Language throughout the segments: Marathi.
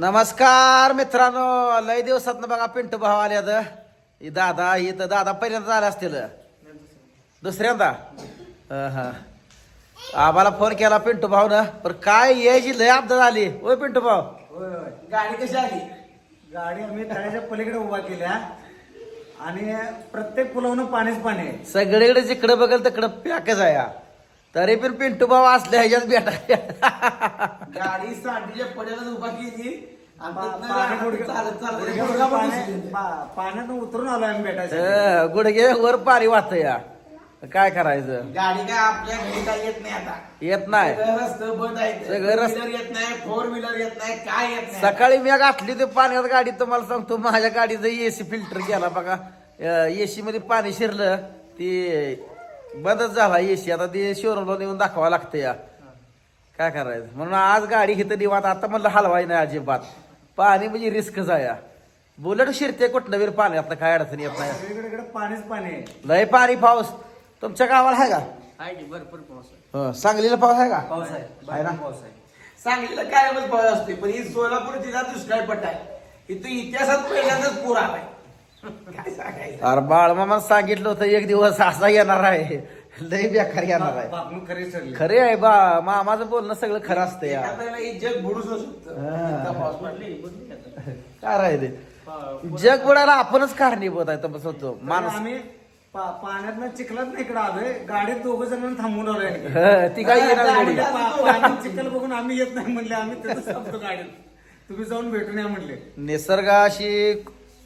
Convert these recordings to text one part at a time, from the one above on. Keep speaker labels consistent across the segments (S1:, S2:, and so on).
S1: नमस्कार मित्रांनो. लय दिवसात बघा पिंटू भाऊ आले ही दादा ही तर दादा पहिल्यांदा आले असतील. दुसऱ्यांदा? हं, हं. आम्हाला फोन केला पिंटू भाऊ ना पण काय यायची लय अपघात आली ओय पिंटू भाऊ?
S2: होय होय.
S1: गाडी कशी आली?
S2: गाडी आम्ही तळ्याच्या पलीकडे उभा केल्या. आणि प्रत्येक पुलावनं पाणीच पाणी आहे.
S1: सगळीकडे जिकडे बघेल तिकडं पॅकच आहे. हा. तरी पण पिंटू भाऊ असले ह्याच्यात भेटा
S3: गाडी सांडीच्या पड्याला उभा केली. आणि तिथनं रानात
S2: गुडघे-
S3: चालत चालत
S2: उतरून आलो आम्ही भेटायचं
S1: वर पारी वाहत या काय करायचं?
S3: गाडी काय आपल्या घरी काय येत नाही आता.
S1: येत नाही.
S3: सगळं रस्तं बंद आहे
S1: सगळं
S3: येत नाही फोर व्हीलर येत नाही काय येत नाही.
S1: सकाळी मी घातली ते पाण्यात गाडी. तुम्हाला सांगतो माझ्या गाडीचं एसी फिल्टर गेला बघा. एसी मध्ये पाणी शिरलं ती बंदच झाला एसी आता ते शोरूमला नेऊन दाखवा लागतं या. काय करायचं? म्हणून आज गाडी घेतं निवात आता म्हणलं हलवाय नाही अजिबात. पाणी म्हणजे रिस्कच आहे या. बुलेट शिरते कुठलं वेळ पाण्यात काय अडचण येत नाही.
S2: सगळीकडे पाणीच पाणी आहे.
S1: लय पाणी पाऊस. तुमच्या गावाला आहे का?
S4: आहे की भरपूर पाऊस आहे.
S1: हं, सांगलीला पाऊस आहे का?
S2: पाऊस आहे.
S1: आहे ना?
S2: भरपूर पाऊस आहे.
S3: सांगलीला काय पाऊस असते पण ही सोलापूर जिल्ह्यात दुष्काळ पट्टा आहे. इथं इतिहासात पहिल्यांदाच पूर आलाय.
S1: अरे बाळ मामा सांगितलं होतं एक दिवस असा येणार आहे. लय बेकार येणार आहे.
S2: खरी
S1: आहे बा मामाचं बोलणं सगळं खरं असतं या.
S3: हे जग बुडू शकतं.
S1: हा.
S3: इतका पाऊस पडला.
S4: पडली पडली आता.
S1: काय राहिले जग बुडायला आपणच कारणीभूत आहे तसं होतो.
S2: तरी
S1: माणूस
S2: आम्ही पा- पाण्यातनं चिखलात नाही इकडे आलोय गाडीत दोघ जण थांबून आलोय
S1: हं, ती काय येणार गाडी.
S2: पा- पाण्यात चिखल बघून आम्ही येत नाही म्हणले आम्ही थांबतो गाडीत. तुम्ही जाऊन भेटून या म्हणले.
S1: निसर्गाशी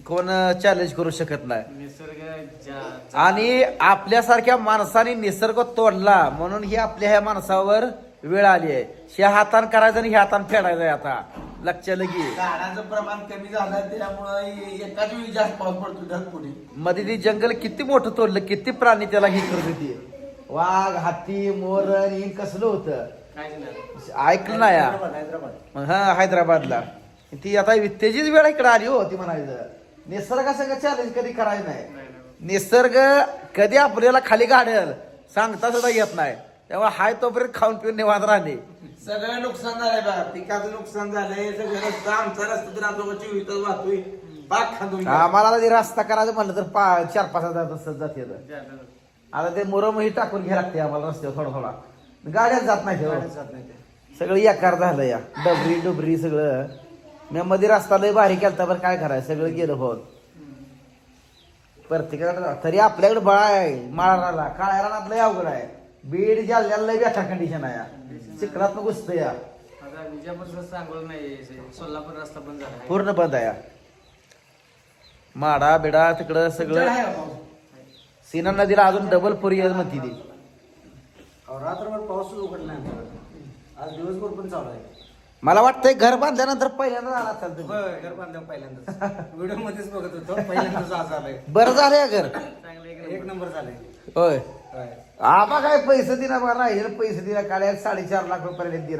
S1: कोण चॅलेंज करू शकत नाही.
S4: निसर्ग
S1: आणि आपल्यासारख्या माणसाने निसर्ग तोडला म्हणून ही आपल्या ह्या माणसावर वेळ आली आहे. ह्या हातान करायचं आणि ह्या हातान फेडायचं आहे आता. लक्ष लगी
S3: झाडाचं प्रमाण कमी झालं त्यामुळे एकाच वेळी जास्त पाऊस पडतो ढगपुढे
S1: मध्ये ते जंगल किती मोठं तोडलं किती प्राणी त्याला हे करत होती वाघ हाती मोर हे कसलं होतं?
S4: काहीच नाही.
S1: ऐकलं ना या
S2: हैदराबाद हैदराबाद.
S1: मग हा हैदराबादला. ती आता त्याचीच वेळ इकडे आली हो ती म्हणायचं. निसर्गासंग चॅलेंज कधी करायचं नाही. निसर्ग कधी आपल्याला खाली काढेल सांगता सुद्धा येत नाही. तेव्हा हाय तोपर्यंत खाऊन पिऊन निवांत राहणे.
S3: सगळं नुकसान झालंय बघा पिकाचं नुकसान झालंय सगळं रस्ता आमचा रस्ता तर आमच्या चोवीस वाहतोय. पाक
S1: आम्हाला जरी रस्ता करायचं म्हणलं तर पा चार पाच हजार तसंच जाते आता ते मुरमही टाकून घ्या लागते आम्हाला रस्त्यावर थोडा थोडा. गाड्याच जात नाही
S2: गाडीत
S1: तेव्हा.
S2: जात नाही ते.
S1: सगळं एकार झालं या. डबरी डुबरी सगळं. मी मध्ये रस्ता लय भारी केलता बरं काय करायचं? सगळं गेलं हो प्रत्येकाला तरी आपल्याकडे बळा आहे माळाला काळ्या रानात लय अवघड आहे. बीड जालन्याला लय बेकार कंडिशन आहे चिखलात घुसत या.
S4: सोलापूर रस्ता पण झाला आहे.
S1: पूर्ण बंद आहे माडा बिडा तिकडं सगळं सीना नदीला अजून डबल पुरी आहे म्हणते ती.
S2: रात्रभर पाऊस उघडला. आज दिवसभर पण चालू आहे.
S1: मला वाटतंय घर बांधल्यानंतर पहिल्यांदा आला असाल तुम्ही.
S2: होय घर बांधलं पहिल्यांदाच. व्हिडिओ मध्येच बघत होतो पहिल्यांदाच आज आलंय.
S1: बरं झालं या घर.
S4: चांगलं एक
S2: एक नंबर झाले
S1: होय.
S2: होय.
S1: आबा काय पैसे दिना बघा राहिले पैसे दिना काढ्या साडेचार लाख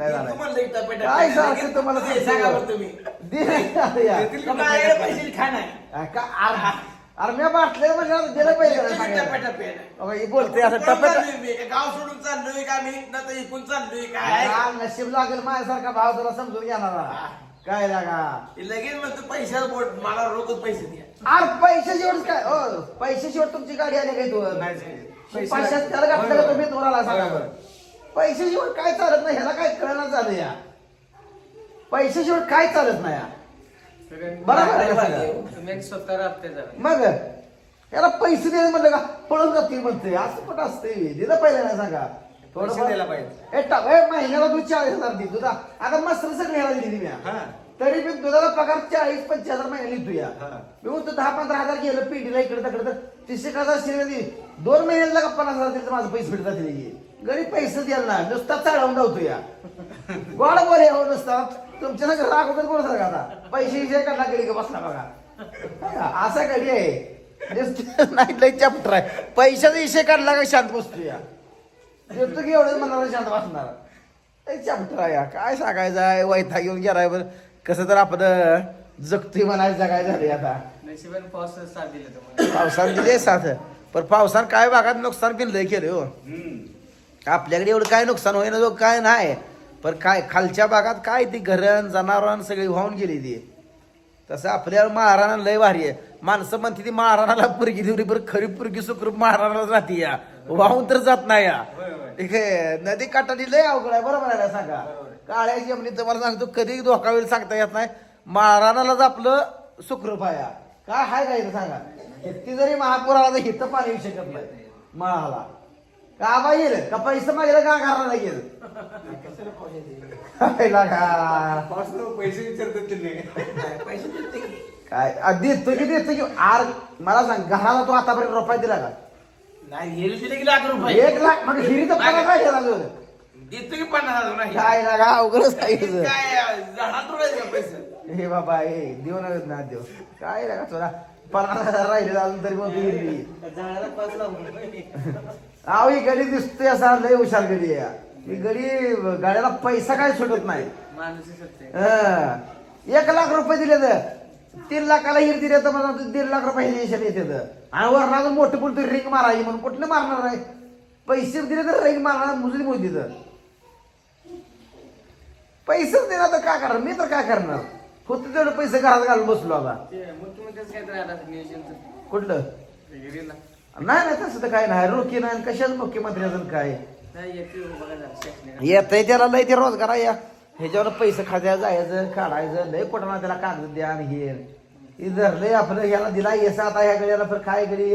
S1: झालाय.
S3: तुम्हाला इथं पेटा-
S1: काय सांगतो तुम्हाला
S3: सांगा बरं तुम्ही. का? पैसे
S1: आ, का? अरे मी बाटले म्हणजे आता दिलं पाहिजे. अगं, ही बोलते असं टप्प्यात
S3: गाव सोडून चाललोय का मी? ना तर इकून चाललोय काय
S1: हा, नशीब लागेल माझ्यासारखा भाव तुला समजून घेणार. काय लागा?
S3: लगेच म्हणतो पैशाला बोट मला रोखच पैसे द्या.
S1: अरे पैसे शेवट काय? हो पैसे शेवट तुमची गाडी आली काय तू? पैशात त्याला घातलं का. तुम्ही तुम्हाला सांगा बरं. पैसे शेवट काय चालत नाही ह्याला काय कळणार झालं या? पैसे शेवट काय चालत नाही या. का सगळं?
S4: तुम्ही स्वतः राबते जरा.
S1: मग याला पैसे द्यायला म्हणलं का? पळून जातील म्हणते. असं कुठं असते दिलं पाहिजे ना सांगा.
S2: पैसे द्यायला पाहिजे.
S1: ए, टा- ए, महिन्याला तू चाळीस हजार दे. तुझा आता मस्त सगळी ह्याला दिली मी.
S2: हा.
S1: तरी मी दुधाला पगार चाळीस पंचवीस हजार महिन्याला लिहितो या.
S2: हा.
S1: मी म्हणतो दहा पंधरा हजार गेलं पिढीला इकडे तिकडे. तर तीसशे हजार शिल्लक दे दोन महिन्याला का पन्नास हजार दिले तर माझं पैसे भेटत जातील गरीब पैसे द्याल ना नुसता चढवून धावतो या. गोड बोल हो नुसता. तुमच्या ना राग वगैरे बोलत का आता? पैसे विषय काढला गेली का? बसला बघा. असा कधी आहे. नाही लय चॅप्टर आहे पैशाचा विषय काढला का शांत बसतो या. देतो की एवढं मनाला शांत बसणार. लय चॅप्टर आहे या. काय सांगायचं आहे? वैथा घेऊन गेलाय बरं. कसं तर आपण जगतोय म्हणायचं काय झालंय आता? पावसानं दिले साथ. पण पावसानं काय भागात नुकसान बिन लय केलं हो. आपल्याकडे एवढं काय नुकसान होईना जो काय नाही. पण काय खालच्या भागात काय ती घरण जनावरां सगळी वाहून गेली ती तसं आपल्या महाराणा लय भारी आहे. माणसं म्हणते ती महाराणाला पुरगी दिवली बरं खरी पुरगी सुखरूप महाराणाला जाते या. वाहून तर जात नाही या. ठीक आहे नदी काठाने लय अवघड आहे बरोबर आहे. सांगा काळ्या जमिनीत तुम्हाला सांगतो कधी धोका होईल सांगता येत नाही. महाराणालाच आपलं सुखरूप आहे काय हाय काय सांगा? किती जरी महापूर आला तर हिथं पाणी येऊ शकत नाही मळाला. का का पैसे मागेल का घराला येईल काय लागा
S2: पैसे विचारतात.
S1: काय? आ, देतो की देतो की. आर मला सांग घराला तो आतापर्यंत रुपये दिला का?
S3: नाही हिरी दिले की लाख रुपये.
S1: एक लाख? मग हिरी तर काय दिला अजून?
S3: देतो की पन्नास हजार नाही.
S1: काय लागा अवघडच सांगितलं.
S3: काय झाडात उडायचं का पैसे.
S1: हे बाबा हे देऊ नव्हेत ना देव काय लागा तुला पन्नास हजार राहिले तरी मग हिरवी
S4: झाडाला पाच
S1: अहो ही गडी दिसतोय असा लय हुशार गडी ही गडी गाड्याला पैसा काय सुटत नाही. हं. एक लाख रुपये दिले तर तीन लाखाला हिर दिले तर मला दीड लाख रुपये येते येते आणि अजून मोठे कोणतरी रिंग मारायची म्हणून कुठलं मारणार आहे? पैसे दिले तर रिंग मारणार मुजरी मोदी तर. पैसेच देणार तर काय करणार? मी तर काय करणार? होते तेवढे पैसे घरात घालून बसलो आता.
S4: ते मुख्यमंत्रीच
S1: कुठलं? नाही नाही तसं तर काय नाही. रोखी नाही कशाच मुख्यमंत्री अजून काय?
S4: नाही येते बघा जरा शासनाने.
S1: येत त्याला लय ते रोजगार या. ह्याच्यावर पैसे खात्या जायचं काढायचं लय कुठं ना त्याला कागद द्या आणि हे. हे धरलंय आपलं ह्याला दिला येस आता ह्या गड्याला तर काय गडी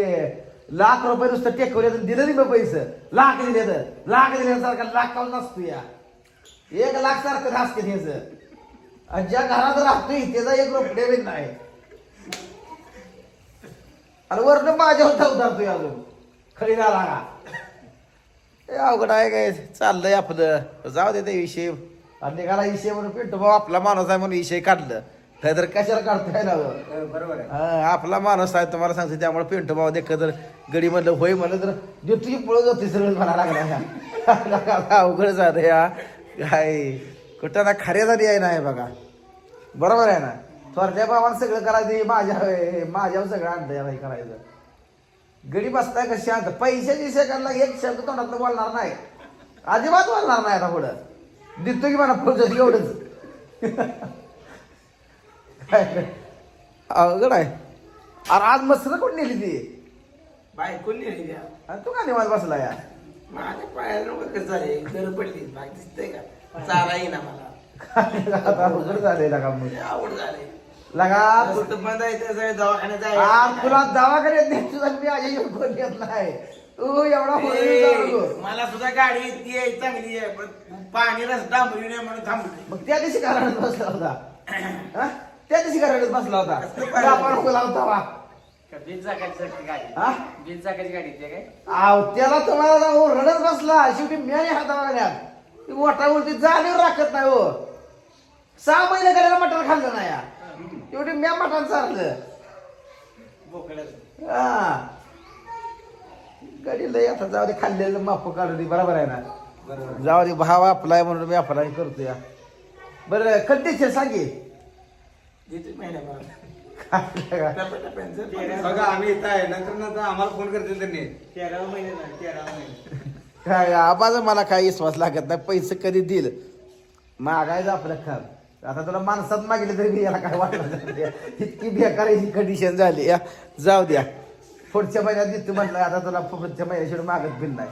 S1: लाख रुपये नुसतं टेकवले तर दिलं नाही मग पैसे. लाख दिले तर लाख दिले सारखा लाख काऊन नसतो या? एक लाख सारखं असते त्याचं आणि ज्या घरात राहतोय त्याचा एक रुपये बी नाही. आणि वरनं माझ्यावर उतारतोय अजून. खरी झाला का हे अवघड आहे काय? चाललंय आपलं. जाऊ दे ते विषय. आणि निघाला विषय म्हणून पिंटू भाऊ आपला माणूस आहे म्हणून विषय काढलं. नाही तर कशाला काढताय ना हो?
S2: बरोबर
S1: हा, आपला माणूस आहे तुम्हाला सांगतो त्यामुळे पिंटू भाऊ देख तर गडी म्हणलं होय म्हणलं तर देतो की पळत जाते सगळं मला लागला. अवघड झालं या काय? कुठं ना झाली आहे ना हे बघा. बरोबर आहे ना? थोरल्या भावानं सगळं करायचं माझ्या माझ्यावर सगळं हे करायचं. गडी बसताय का शांत पैशाची सेकंदला एक शब्द तोंडातलं बोलणार नाही. अजिबात बोलणार नाही आता पुढं. देतो की मला पुढचं एवढंच? अवघड आहे. अरे आज मस्त कोण नेली ती?
S3: बायकोन नेली
S1: तू का निवांत बसला या
S3: माझ्या पायाला कसं झाले घर पडली बाग दिसतंय का? चाला येईना मला.
S1: आता अवघड झालंय लगा मग.
S3: आवड झाले
S1: लगा
S3: फक्त बंद आहे त्याचं दवाखान्यात.
S1: तुला दवाखान्यात नाही तुझा मी आजी कोण घेत नाही. तू एवढा जाऊ नको.
S3: मला सुद्धा गाडी येते आहे, चांगली आहे पण पाणी रस डांबरी नाही म्हणून थांबली
S1: मग त्या दिवशी घराण्यात बसला होता. हा? त्या दिवशी घराण्यात बसला होता. आपण बोला होता वा
S4: वीज गाडी?
S1: हा?
S4: वीज गाडी ते काय?
S1: आव त्याला तुम्हाला रडत बसला. शेवटी म्याने हात दवाखान्यात ती मोठावरती जाणीव राखत नाही हो. सहा महिने करायला मटण खाल्लं नाही. या. शेवटी म्या मटण
S3: बोकड्याचं.
S1: हा. गडी लय आता जाऊ दे खाल्लेलं माफ काढू दे बरोबर आहे ना?
S2: बरोबर.
S1: जाऊ दे भाव आपलाय म्हणून मी आपलाय करतो या बरं सांगे. काय
S3: टप्प्याटप्प्यानं.
S2: बघा आम्ही इथं आहे नंतर नंतर आम्हाला फोन करतील त्यांनी.
S4: तेरावा महिने नाही तेरावा महिने.
S1: काय आबाचा मला काही विश्वास लागत नाही पैसे कधी दिल मागायचं आपलं खर आता तुला माणसात मागितलं तरी मी याला काय वाटलं इतकी बेकाराची कंडिशन झाली या. जाऊ द्या. पुढच्या महिन्यात देतो म्हटलं आता तुला पुढच्या महिन्याशिवाय मागत बिल नाही.